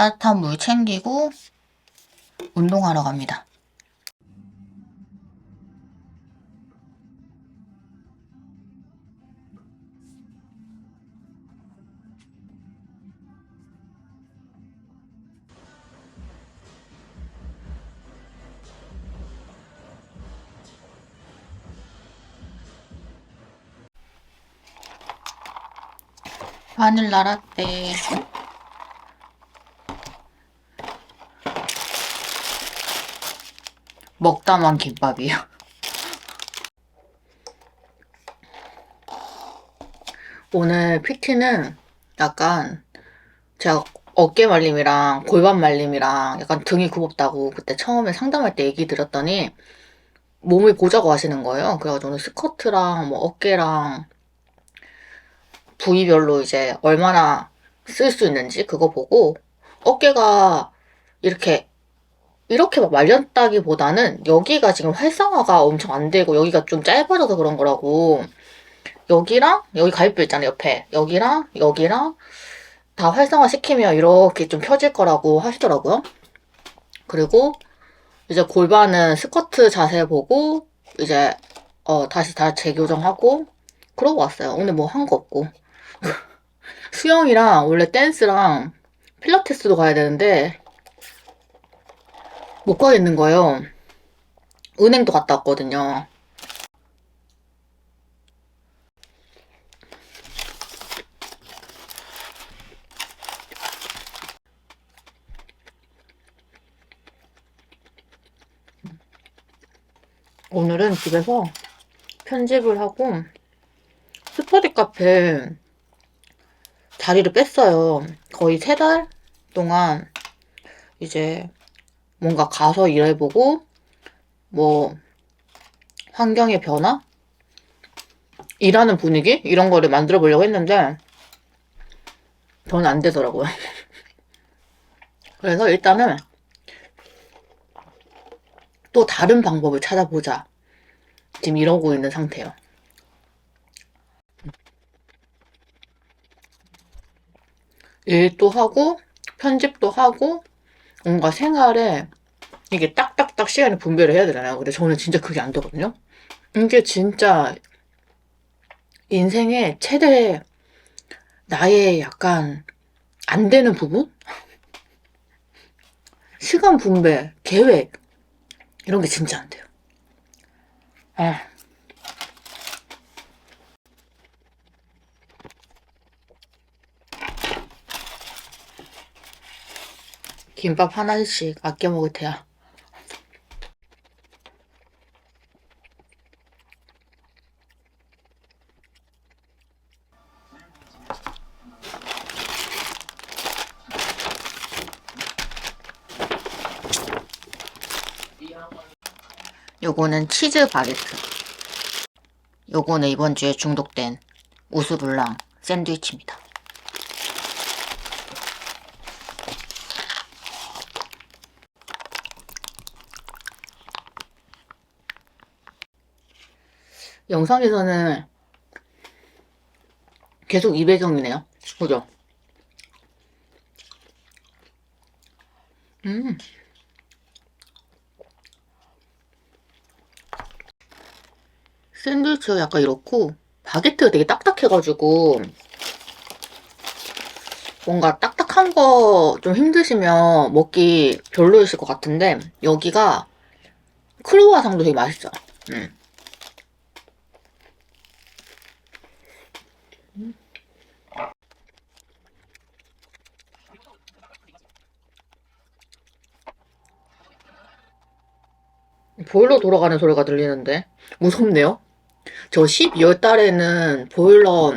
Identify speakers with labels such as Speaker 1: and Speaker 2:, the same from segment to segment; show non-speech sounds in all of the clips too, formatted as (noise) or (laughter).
Speaker 1: 따뜻한 물 챙기고 운동하러 갑니다. 바닐라 라떼. 먹다만 김밥이요. 오늘 PT는 약간 제가 어깨 말림이랑 골반 말림이랑 약간 등이 굽었다고 그때 처음에 상담할 때 얘기 드렸더니 몸을 보자고 하시는 거예요. 그래가지고 오늘 스쿼트랑 뭐 어깨랑 부위별로 이제 얼마나 쓸 수 있는지 그거 보고 어깨가 이렇게 이렇게 막 말렸다기보다는 여기가 지금 활성화가 엄청 안 되고 여기가 좀 짧아져서 그런 거라고 여기랑 여기 가입부 있잖아요 옆에 여기랑 여기랑 다 활성화 시키면 이렇게 좀 펴질 거라고 하시더라고요. 그리고 이제 골반은 스쿼트 자세 보고 이제 어 다시 다 재교정하고 그러고 왔어요. 오늘 뭐 한 거 없고 (laughs) 수영이랑 원래 댄스랑 필라테스도 가야 되는데 못 가겠는 거예요. 은행도 갔다 왔거든요. 오늘은 집에서 편집을 하고 스터디 카페 자리를 뺐어요. 거의 세 달 동안 이제 뭔가 가서 일해보고 뭐 환경의 변화? 일하는 분위기? 이런 거를 만들어 보려고 했는데 저는 안 되더라고요. (laughs) 그래서 일단은 또 다른 방법을 찾아보자. 지금 이러고 있는 상태예요. 일도 하고 편집도 하고 뭔가 생활에 이게 딱딱딱 시간을 분배를 해야 되잖아요. 근데 저는 진짜 그게 안 되거든요. 이게 진짜 인생의 최대 나의 약간 안 되는 부분? 시간 분배, 계획 이런 게 진짜 안 돼요. 아. 김밥 하나씩 아껴 먹을 테야. 요거는 치즈 바게트. 요거는 이번 주에 중독된 우스블랑 샌드위치입니다. 영상에서는 계속 200경이네요. 그죠? 음. 샌드위치가 약간 이렇고 바게트가 되게 딱딱해가지고 뭔가 딱딱한 거 좀 힘드시면 먹기 별로이실 것 같은데 여기가 크루아상도 되게 맛있어요. 음. 보일러 돌아가는 소리가 들리는데 무섭네요. 저 12월 달에는 보일러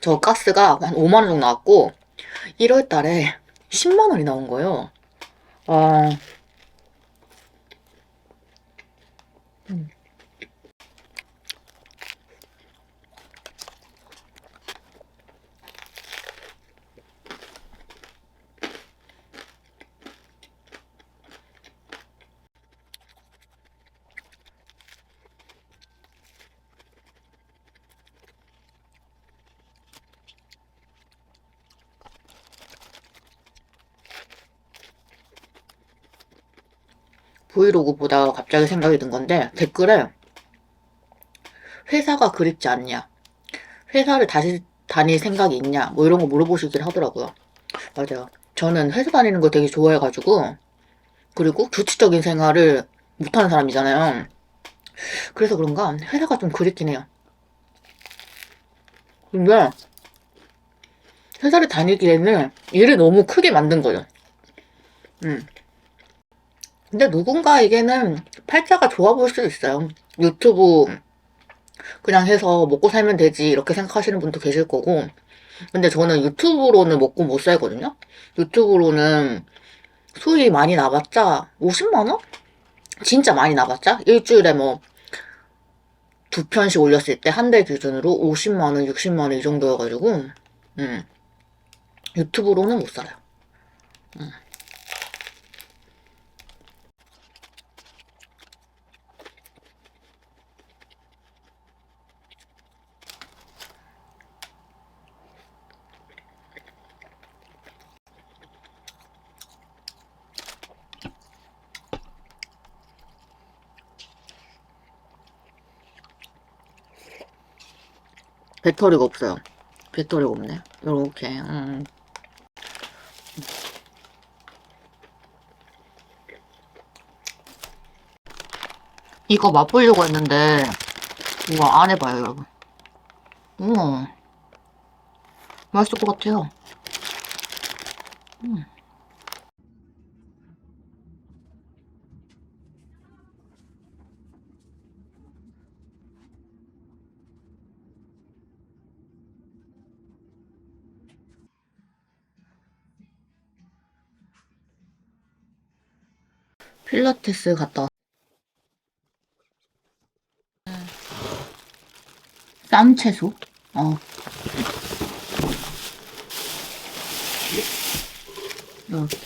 Speaker 1: 저 가스가 한 5만 원 정도 나왔고 1월 달에 10만 원이 나온 거예요. 아. 브이로그 보다가 갑자기 생각이 든 건데 댓글에 회사가 그립지 않냐? 회사를 다시 다닐 생각이 있냐? 뭐 이런 거 물어보시긴 하더라고요. 맞아요. 저는 회사 다니는 걸 되게 좋아해가지고 그리고 규칙적인 생활을 못하는 사람이잖아요. 그래서 그런가? 회사가 좀 그립긴 해요. 근데 회사를 다니기에는 일을 너무 크게 만든 거예요 음. 근데 누군가에게는 팔자가 좋아 보일 수도 있어요. 유튜브 그냥 해서 먹고 살면 되지 이렇게 생각하시는 분도 계실 거고 근데 저는 유튜브로는 먹고 못 살거든요. 유튜브로는 수익이 많이 나봤자 50만 원? 진짜 많이 나봤자 일주일에 뭐 두 편씩 올렸을 때 한 달 기준으로 50만 원, 60만 원 이 정도여가지고 음. 유튜브로는 못 살아요. 배터리가 없어요. 배터리가 없네. 요렇게. 음. 이거 맛보려고 했는데 우와 안 해봐요 여러분. 우와 맛있을 것 같아요. 음. 필라테스 갔다 왔 쌈채소? 어. 이렇게.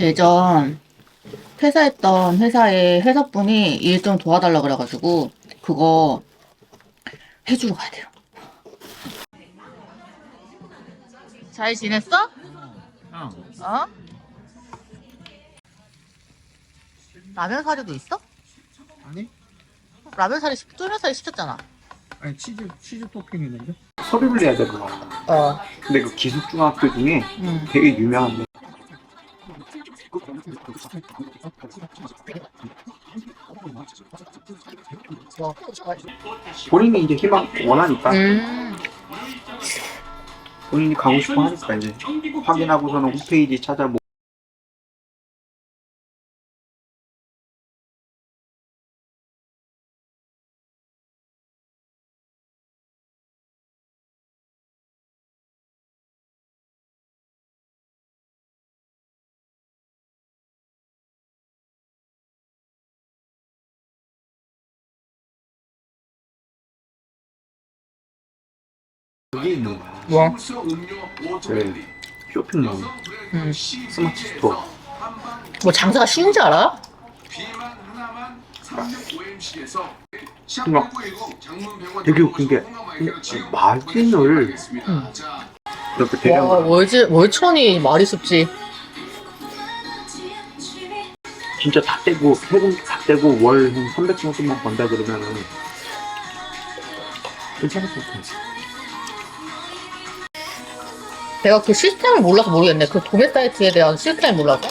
Speaker 1: 예전 퇴사했던 회사의 회사분이 일 좀 도와달라 그래가지고 그거 해주러 가야 돼요. 잘 지냈어?
Speaker 2: 응.
Speaker 1: 어? 라면 사리도 있어?
Speaker 2: 아니?
Speaker 1: 라면 사리 시- 쫄면 사리 시켰잖아.
Speaker 2: 아니 치즈 치즈 토핑 있는데? 서류를 내야 되구나.
Speaker 1: 어.
Speaker 2: 근데 그 기숙중학교 중에
Speaker 1: 응.
Speaker 2: 되게 유명한
Speaker 1: 뭐.
Speaker 2: 본인이 이제 희망 원하니까
Speaker 1: 음.
Speaker 2: 본인이 가고 싶어 하니까 이제 확인하고서는 홈페이지 찾아보 있는 거야.
Speaker 1: 뭐?
Speaker 2: 그 쇼핑몰
Speaker 1: 음.
Speaker 2: 스마트 스토어.
Speaker 1: 뭐 장사가 쉬운지 알아?
Speaker 2: 막 되게 웃긴 게 마진을 이렇게
Speaker 1: 와,
Speaker 2: 대량
Speaker 1: 월지, 월천이 말이 쉽지.
Speaker 2: 진짜 다 떼고 세금 다 떼고 월한 300 정도만 번다 그러면은 괜찮을 것 같아.
Speaker 1: 내가 그 시스템을 몰라서 모르겠네. 그 도매 사이트에 대한 시스템을 몰라서.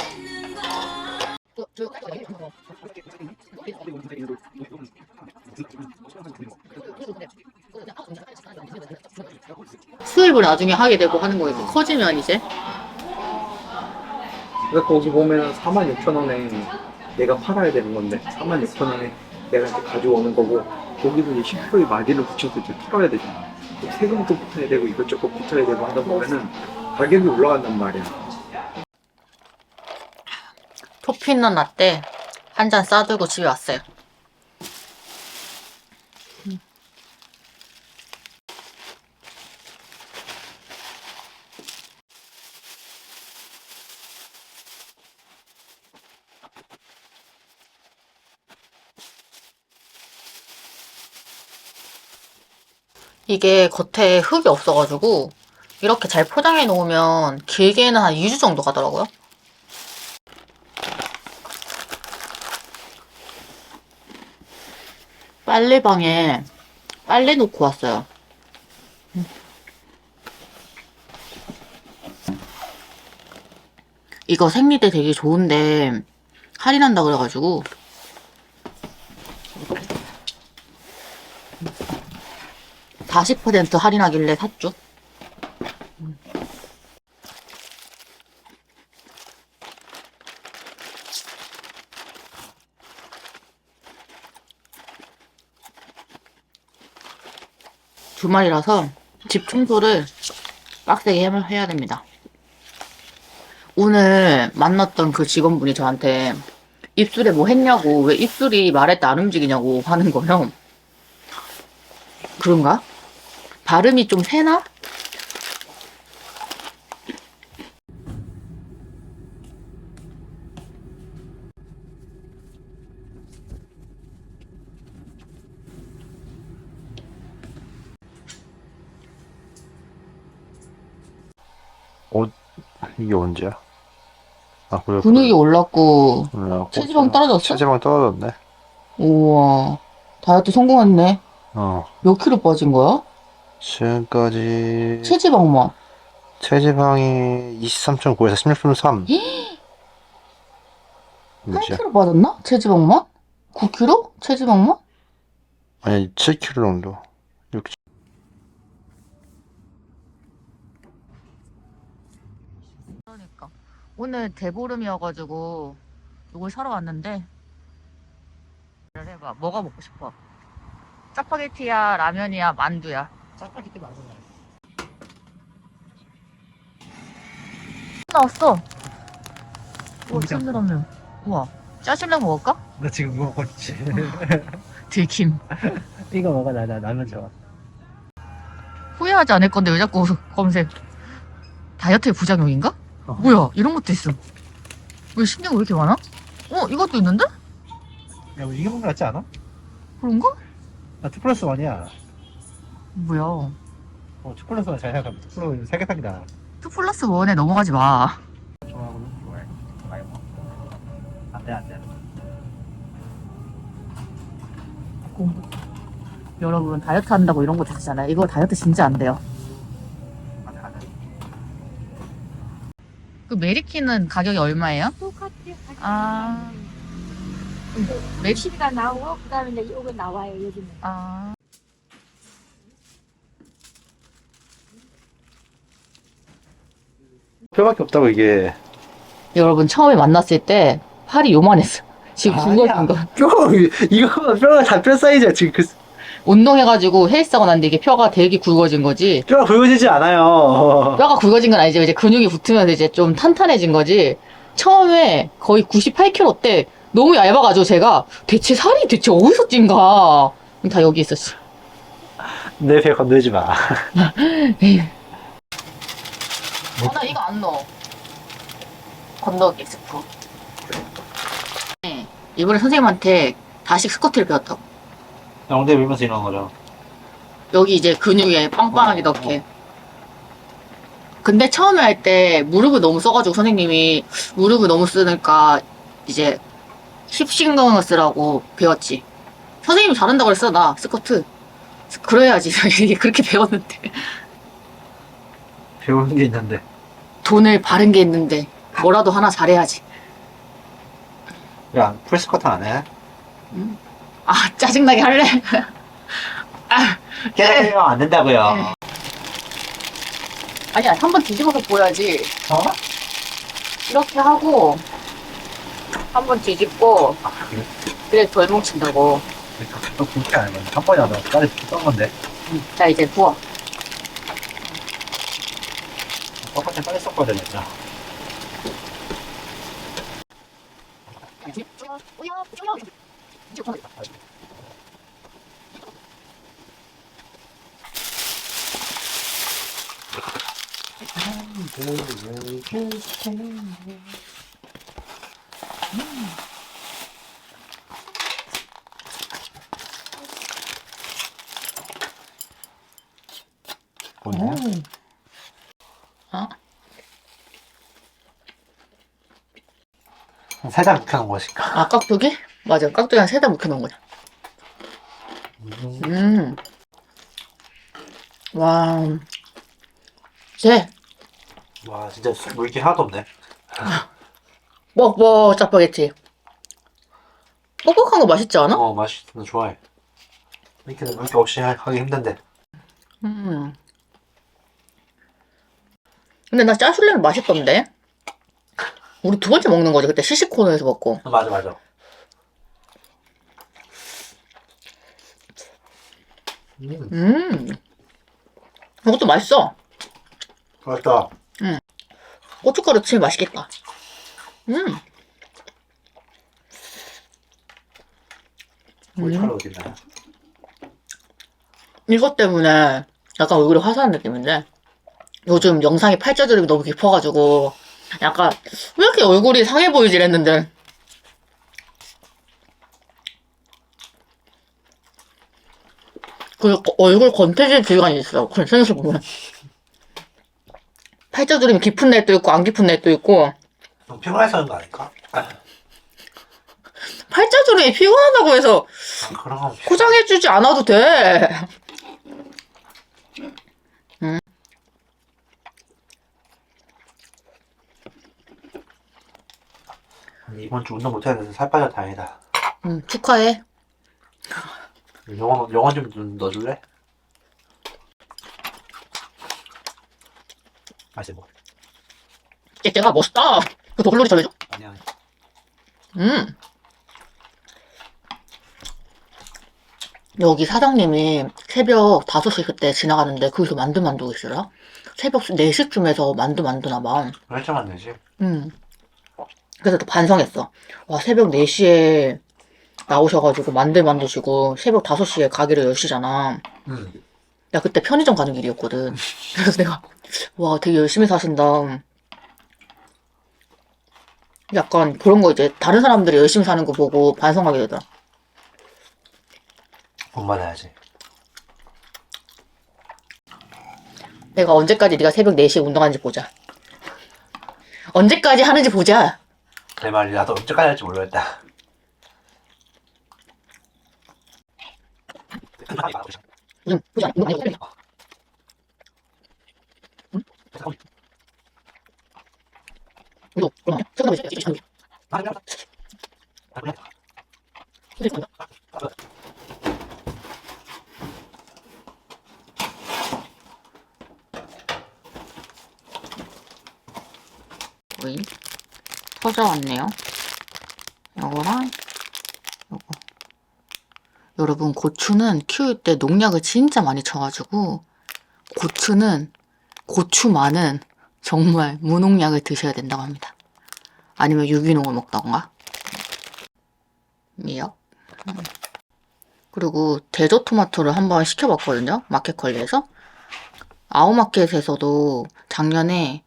Speaker 1: 수입을 나중에 하게 되고 하는 거니까 커지면 이제
Speaker 2: 그러니까 거기 보면 4만 6천 원에 내가 팔아야 되는 건데 4만 6천 원에 내가 이제 가져오는 거고 거기도 이제 10%의 마진을 붙여서 이제 풀어야 되잖아. 또 세금도 붙어야 되고 이것저것 붙어야 되고 하다 보면은 가격이 올라간단 말이야.
Speaker 1: 토피넛 라떼 한 잔 싸들고 집에 왔어요. 이게 겉에 흙이 없어가지고 이렇게 잘 포장해 놓으면 길게는 한 2주 정도 가더라고요. 빨래방에 빨래 놓고 왔어요. 이거 생리대 되게 좋은데 할인한다 그래가지고 40% 할인하길래 샀죠. 주말이라서 집 청소를 빡세게 해- 해야 됩니다. 오늘 만났던 그 직원분이 저한테 입술에 뭐 했냐고 왜 입술이 때안 움직이냐고 하는 거예요. 그런가? 발음이 좀 세나?
Speaker 3: 옷 이게 언제야? 아 그래
Speaker 1: 근육이 올랐고
Speaker 3: 올라가고
Speaker 1: 체지방 떨어졌어?
Speaker 3: 체지방 떨어졌네.
Speaker 1: 우와 다이어트 성공했네.
Speaker 3: 어
Speaker 1: 몇 킬로 빠진 거야?
Speaker 3: 지금까지
Speaker 1: 체지방만.
Speaker 3: 체지방이 23.9에서 16.3.
Speaker 1: 8
Speaker 3: 몇이야?
Speaker 1: 킬로 빠졌나? 체지방만? 9 킬로? 체지방만?
Speaker 3: 아니 7kg 정도. 6
Speaker 1: 그러니까 오늘 대보름이어가지고 이걸 사러 왔는데 를 해봐 뭐가 먹고 싶어? 짜파게티야 라면이야 만두야
Speaker 2: 짜파게티 맛있네.
Speaker 1: 나왔어 우와
Speaker 2: 진짜?
Speaker 1: 찐라면 우와 짜실래 먹을까?
Speaker 2: 나 지금 있지. (laughs)
Speaker 1: 들킴 (laughs)
Speaker 2: 이거 먹어 나, 나 라면 좋아.
Speaker 1: 후회하지 않을 건데 왜 자꾸 검색 다이어트의 부작용인가?
Speaker 2: 어.
Speaker 1: 뭐야 이런 것도 있어 왜 신경 왜 이렇게 많아? 어 이것도 있는데?
Speaker 2: 야, 우리 이게 먹는 거 같지 않아?
Speaker 1: 그런가?
Speaker 2: 나2 플러스 1이야.
Speaker 1: 뭐야
Speaker 2: 어, 2 플러스 1잘 생각하면 2 플러스 세계사기다.
Speaker 1: 2 플러스 1에 넘어가지 마
Speaker 2: 좋아하고는 좋아해. 많이 먹어. 안 돼, 안 돼.
Speaker 1: 여러분 다이어트 한다고 이런 거 드시잖아요 이거 다이어트 진짜 안 돼요
Speaker 2: 안 돼, 안 돼.
Speaker 1: 그 메리키는 가격이 얼마예요?
Speaker 4: 똑같아.
Speaker 1: 아 메리
Speaker 4: 시가 나오고 그다음에 이제 이거 나와요 요즘에.
Speaker 1: 아
Speaker 3: 뼈밖에 없다고 이게.
Speaker 1: 여러분 처음에 만났을 때 팔이 요만했어 지금 굵어진 거
Speaker 2: 뼈, 이거 뼈가 다 뼈 사이즈야. 지금 그
Speaker 1: 운동해가지고 헬스하고 났는데 이게 뼈가 되게 굵어진 거지
Speaker 2: 뼈가 굵어지지 않아요.
Speaker 1: 뼈가 굵어진 건 아니지 이제 근육이 붙으면서 이제 좀 탄탄해진 거지 처음에 거의 98kg 때 너무 얇아가지고 제가 대체 살이 대체 어디서 찐가 다 여기 있었어
Speaker 2: 내 배 건들지 마.
Speaker 1: 에휴. (laughs) 어, 나 이거 안 넣어. 건더기 스프. 네, 이번에 선생님한테 다시 스쿼트를 배웠다고.
Speaker 2: 엉덩이 밀면서 이러는 거죠.
Speaker 1: 여기 이제 근육에 빵빵하게
Speaker 2: 어,
Speaker 1: 넣게. 근데 처음에 할 때 무릎을 너무 써가지고 선생님이 무릎을 너무 쓰니까 이제 힙신경을 쓰라고 배웠지. 선생님이 잘한다고 그랬어, 나 스쿼트. 그래야지. (laughs) 그렇게 배웠는데.
Speaker 2: 배우는 게 있는데.
Speaker 1: 돈을 바른 게 있는데 뭐라도 하나 잘해야지.
Speaker 2: 야, 풀스쿼트 안 해?
Speaker 1: 아 짜증나게 할래? 아,
Speaker 2: 깨닫기면 안 된다고요.
Speaker 1: 네. 아니야 한 번 뒤집어서 보여야지.
Speaker 2: 어?
Speaker 1: 이렇게 하고 한 번 뒤집고 그래 덜 뭉친다고.
Speaker 2: 또 그렇게 안 해. 한 하다. 까지 떴 건데.
Speaker 1: 자 이제 부어.
Speaker 2: 똑같이 빨리 섞어야
Speaker 3: 되겠죠.
Speaker 1: 음,
Speaker 3: 살짝 묵혀놓은 것일까?
Speaker 1: 아 깍두기? 맞아, 깍두기 한세달 묵혀놓은 거야. 음. 와. 쟤,
Speaker 3: 와, 진짜 물기 하나도 없네.
Speaker 1: 뻑뻑 (laughs) 짜파게티. 뻑뻑한 거 맛있지 않아?
Speaker 3: 어, 맛있어. 나 좋아해. 이렇게 물기 없이 하- 하기 힘든데.
Speaker 1: 음. 근데 나 짜술래는 맛있던데? 우리 두 번째 먹는 거지. 그때 시시코너에서 먹고.
Speaker 3: 어, 맞아, 맞아. 음,
Speaker 1: 음. 이것도 맛있어.
Speaker 3: 맛있다.
Speaker 1: 고춧가루 치면 맛있겠다. 음.
Speaker 3: 고춧가루 어디 있나요?
Speaker 1: 이것 때문에 약간 얼굴이 화사한 느낌인데 요즘 영상에 팔자주름이 너무 깊어가지고 약간 왜 이렇게 얼굴이 상해 보이지? 이랬는데. 그 거- 얼굴 권태질 질환이 있어. 그 sen스 보면 팔자주름이 깊은 날도 있고 안 깊은 날도 있고.
Speaker 3: 좀 피곤해서 그런 거 아닐까?
Speaker 1: 팔자주름이 피곤하다고 해서
Speaker 3: 아, 그런
Speaker 1: 포장해주지 않아도 돼
Speaker 3: 이번 주 운동 못했는데 살 빠져 다행이다.
Speaker 1: 음, 축하해
Speaker 3: 영원, 영원 좀 넣어줄래? 맛있어, 뭐.
Speaker 1: 쟤가 멋있다 그 돌놀이 전해줘
Speaker 3: 아니야.
Speaker 1: 음. 여기 사장님이 새벽 5시 그때 지나가는데 거기서 만두 만들고 있어요. 새벽 4시쯤에서 만두 만드나 봐.
Speaker 3: 일찍만 되지.
Speaker 1: 음. 그래서 또 반성했어. 와, 새벽 4시에 나오셔가지고 만두 만드시고 새벽 5시에 가게를 여시잖아.
Speaker 3: 응.
Speaker 1: 나 그때 편의점 가는 길이었거든. (laughs) 그래서 내가 와 되게 열심히 사신다. 약간 그런 거 이제 다른 사람들이 열심히 사는 거 보고 반성하게 되더라.
Speaker 3: 돈 받아야지.
Speaker 1: 내가 언제까지 네가 새벽 4시에 운동하는지 보자. 언제까지 하는지 보자.
Speaker 3: 내 말이 나도 언제까지 할지 모르겠다.
Speaker 1: 무슨 보자. 운동 많이 하고 운동 그럼 세분 남았지. 이제 오이 터져왔네요. 요거랑 요거. 여러분 고추는 키울 때 농약을 진짜 많이 쳐가지고 고추는 고추만은 정말 무농약을 드셔야 된다고 합니다. 아니면 유기농을 먹던가. 미역. 음. 그리고 대저 토마토를 한번 시켜봤거든요. 마켓컬리에서. 아웃마켓에서도 작년에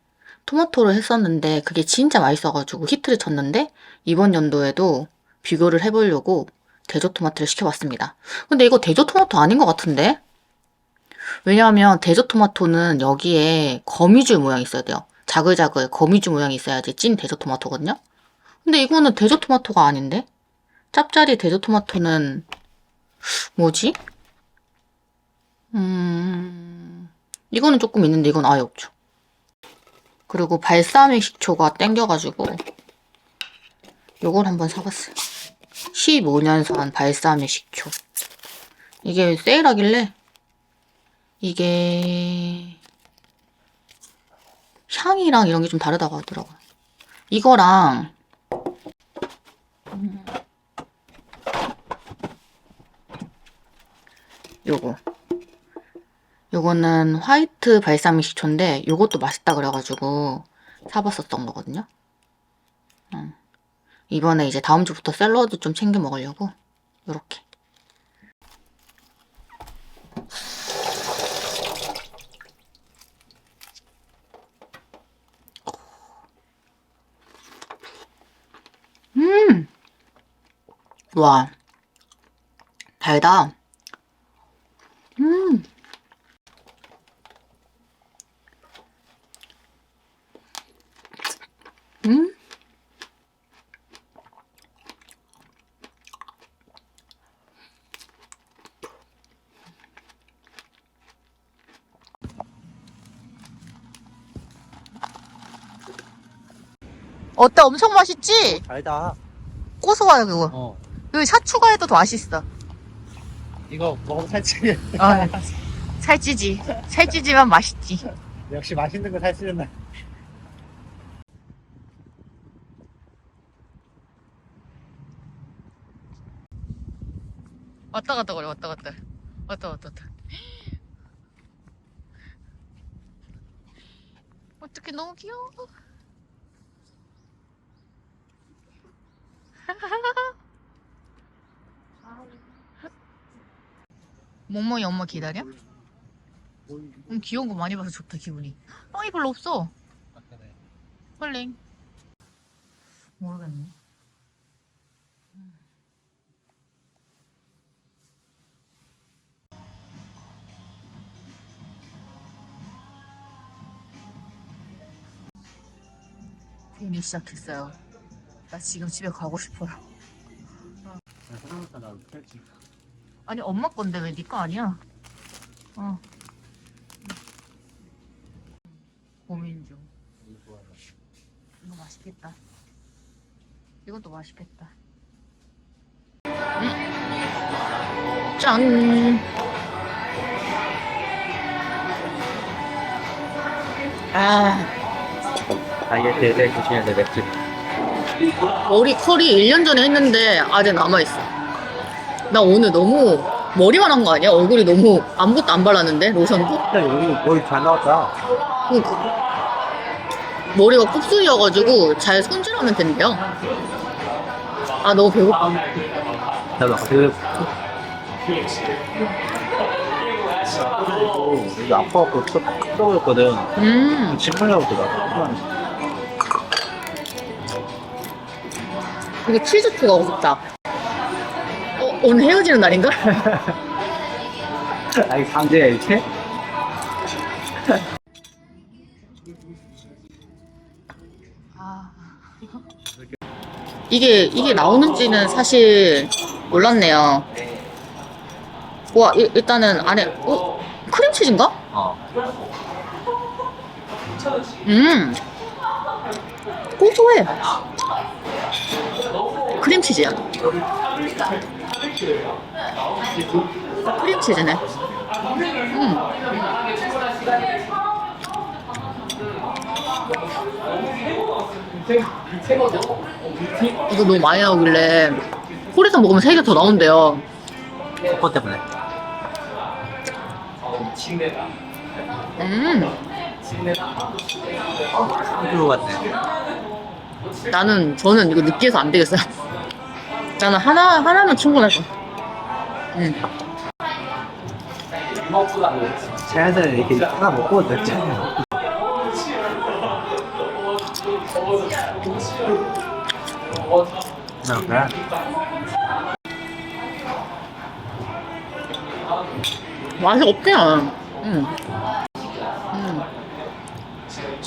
Speaker 1: 토마토를 했었는데 그게 진짜 맛있어가지고 히트를 쳤는데 이번 연도에도 비교를 해보려고 대저 토마토를 시켜봤습니다. 근데 이거 대저 토마토 아닌 것 같은데? 왜냐하면 대저 토마토는 여기에 거미줄 모양이 있어야 돼요. 자글자글 거미줄 모양이 있어야지 찐 대저 토마토거든요. 근데 이거는 대저 토마토가 아닌데? 짭짜리 대저 토마토는 뭐지? 음, 이거는 조금 있는데 이건 아예 없죠. 그리고 발사믹 식초가 땡겨가지고 요걸 한번 사봤어요. 15년산 발사믹 식초. 이게 세일하길래 이게 향이랑 이런 게 좀 다르다고 하더라고요. 이거랑 음, 요거 요거는 화이트 발사믹 식초인데 요것도 맛있다 그래가지고 사봤었던 거거든요. 음. 이번에 이제 다음 주부터 샐러드 좀 챙겨 먹으려고 요렇게 음! 와 달다 음 어때? 엄청 맛있지?
Speaker 3: 달다.
Speaker 1: 고소해요, 그거.
Speaker 3: 어.
Speaker 1: 여기 샷 추가해도 더 맛있어.
Speaker 3: 이거 먹으면 살찌게.
Speaker 1: 아, 살찌지. 살찌지만 맛있지.
Speaker 3: 역시 맛있는 거 살찌는 날.
Speaker 1: 왔다 갔다 그래, 왔다 갔다. 왔다 갔다 왔다. 어떡해, 너무 귀여워. 멍멍이 엄마 기다려? 음, 귀여운 거 많이 봐서 좋다, 기분이. 뻥이 별로 없어. 헐링. 모르겠네. 괜히 시작했어요. 나 지금 집에 가고 싶어요. 아니 엄마 건데 왜 네 거 아니야? 어. 고민 중. 이거 맛있겠다. 이것도 맛있겠다. 음. 짠. 아.
Speaker 3: 다이어트에 조심해야 돼, 맥주.
Speaker 1: 머리 컬이 1년 전에 했는데 아직 남아있어. 나 오늘 너무 머리만 한 거 아니야? 얼굴이 너무 아무것도 안 발랐는데? 로션도?
Speaker 3: 여기 머리 잘 나왔다.
Speaker 1: 그- 머리가 곱슬이어가지고 잘 손질하면 된대요. 아, 너무 배고파.
Speaker 3: 나도 그. 여기 아파갖고 썩어졌거든.
Speaker 1: 음,
Speaker 3: 침 흘려고 들어
Speaker 1: 이거 치즈 추가하고 싶다. 어, 오늘 헤어지는 날인가? (laughs)
Speaker 3: 아니, 강제야, 이렇게? (laughs)
Speaker 1: 이게, 이게 나오는지는 사실 몰랐네요. 와, 이- 일단은 안에, 어? 크림치즈인가?
Speaker 3: 어.
Speaker 1: 음. 고소해. 크림치즈야. 크림치즈네. 음. 이거 너무 많이 나오길래 홀에서 먹으면 세 개 더 나온대요.
Speaker 3: 코코 때문에.
Speaker 1: 음.
Speaker 3: 호주 같네.
Speaker 1: 나는 저는 이거 느끼해서 안 되겠어요. 나는 하나 하나면 충분할 거. 음.
Speaker 3: 자연스레 이렇게 하나 먹고 넣잖아요. 그냥 그래.
Speaker 1: 맛이 없대요. 음. 음.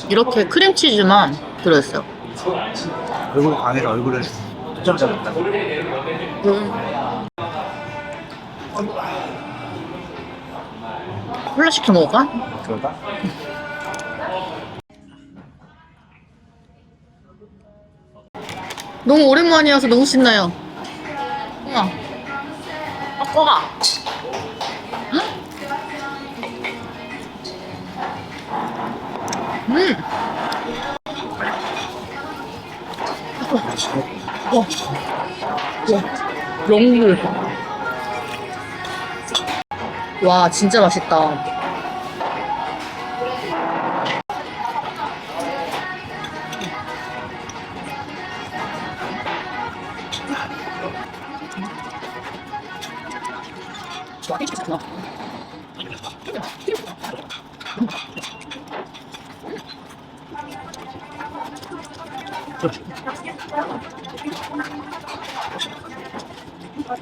Speaker 1: 이렇게 크림치즈만 들어있어요.
Speaker 3: 얼굴 강해서 얼굴을 초점 잡았다.
Speaker 1: 음. 콜라 시켜 먹을까?
Speaker 3: 그럴까? (laughs)
Speaker 1: 너무 오랜만이어서 너무 신나요. 우와. 아빠가. 음. 음. 와. 와. 영물. 와, 진짜 맛있다. 좋구나.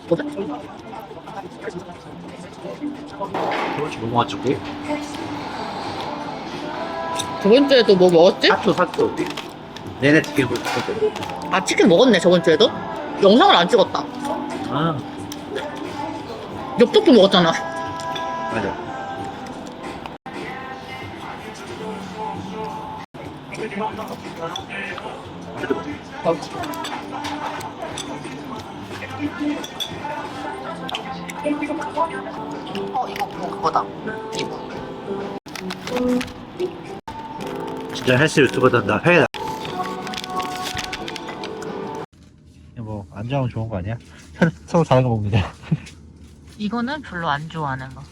Speaker 1: 뭐다?
Speaker 3: 먹었지?
Speaker 1: 저번 주에도 뭐 먹었지?
Speaker 3: 사초, 사초. 내내 치킨 먹었거든.
Speaker 1: 아, 치킨 먹었네, 저번 주에도? 영상을 안 찍었다.
Speaker 3: 아,
Speaker 1: 엽떡도 먹었잖아.
Speaker 3: 맞아. 그
Speaker 1: 어 이거 뭐 그거다. 이거.
Speaker 3: 진짜 헬스 유튜버다 나 회다 뭐안 좋아하면 좋은 거 아니야? (laughs) 서로 다른 거 먹는데
Speaker 1: 이거는 별로 안 좋아하는 거.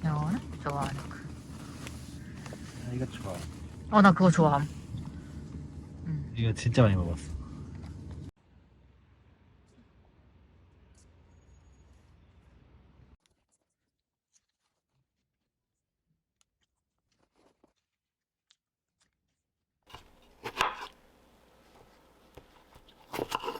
Speaker 1: 이거는 좋아하는 거.
Speaker 3: 이거 좋아
Speaker 1: 어나 그거 좋아함.
Speaker 3: 이거 진짜 많이 먹었어 Thank you.